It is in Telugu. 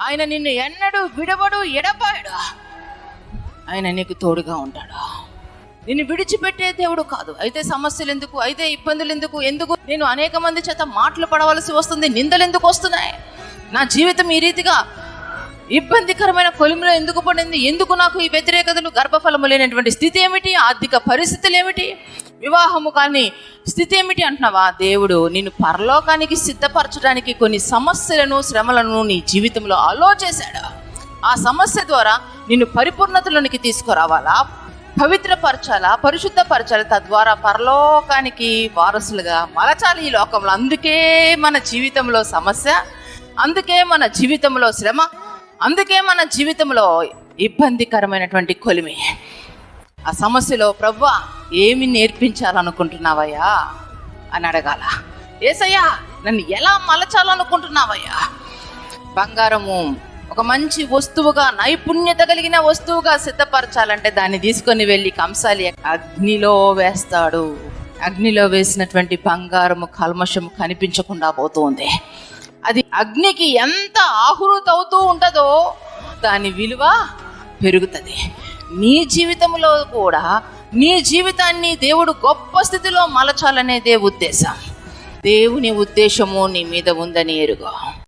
ఆయన నిన్ను ఎన్నడు విడవడు ఎడబాయడు. ఆయన నీకు తోడుగా ఉంటాడు. నిన్ను విడిచిపెట్టే దేవుడు కాదు. అయితే సమస్యలు ఎందుకు? అయితే ఇబ్బందులు ఎందుకు? ఎందుకు? నేను అనేక మంది చేత మాటలు పడవలసి వస్తుంది నిందలు ఎందుకు వస్తున్నాయి? నా జీవితం ఈ రీతిగా ఇబ్బందికరమైన కొలిమిలో ఎందుకు పడింది? ఎందుకు నాకు ఈ వ్యతిరేకతలు గర్భఫలము లేనటువంటి స్థితి ఏమిటి? ఆర్థిక పరిస్థితులు ఏమిటి? వివాహము కానీ స్థితి ఏమిటి అంటున్నావా? దేవుడు నిన్ను పరలోకానికి సిద్ధపరచడానికి కొన్ని సమస్యలను శ్రమలను నీ జీవితంలో అలో చేశాడు ఆ సమస్య ద్వారా నిన్ను పరిపూర్ణతలోనికి తీసుకురావాలా? పవిత్రపరచాలా? పరిశుద్ధపరచాలి? తద్వారా పరలోకానికి వారసులుగా మలచాలి ఈ లోకంలో. అందుకే మన జీవితంలో సమస్య అందుకే మన జీవితంలో శ్రమ అందుకే మన జీవితంలో ఇబ్బందికరమైనటువంటి కొలిమి. ఆ సమస్యలో ప్రవ్వా ఏమి నేర్పించాలనుకుంటున్నావయ్యా? అని అడగాల. ఏసయ్యా నన్ను ఎలా మలచాలనుకుంటున్నావయ్యా? బంగారము ఒక మంచి వస్తువుగా నైపుణ్యత కలిగిన వస్తువుగా సిద్ధపరచాలంటే దాన్ని తీసుకొని వెళ్ళి కంసాలి. అగ్నిలో వేస్తాడు. అగ్నిలో వేసినటువంటి బంగారము కల్మషము కనిపించకుండా పోతుంది. అది అగ్నికి ఎంత ఆహురుతవుతూ ఉంటుందో దాని విలువ పెరుగుతుంది. నీ జీవితంలో కూడా నీ జీవితాన్ని దేవుడు గొప్ప స్థితిలో మలచాలనేదే ఉద్దేశం. దేవుని ఉద్దేశము నీ మీద ఉందని ఎరుగా.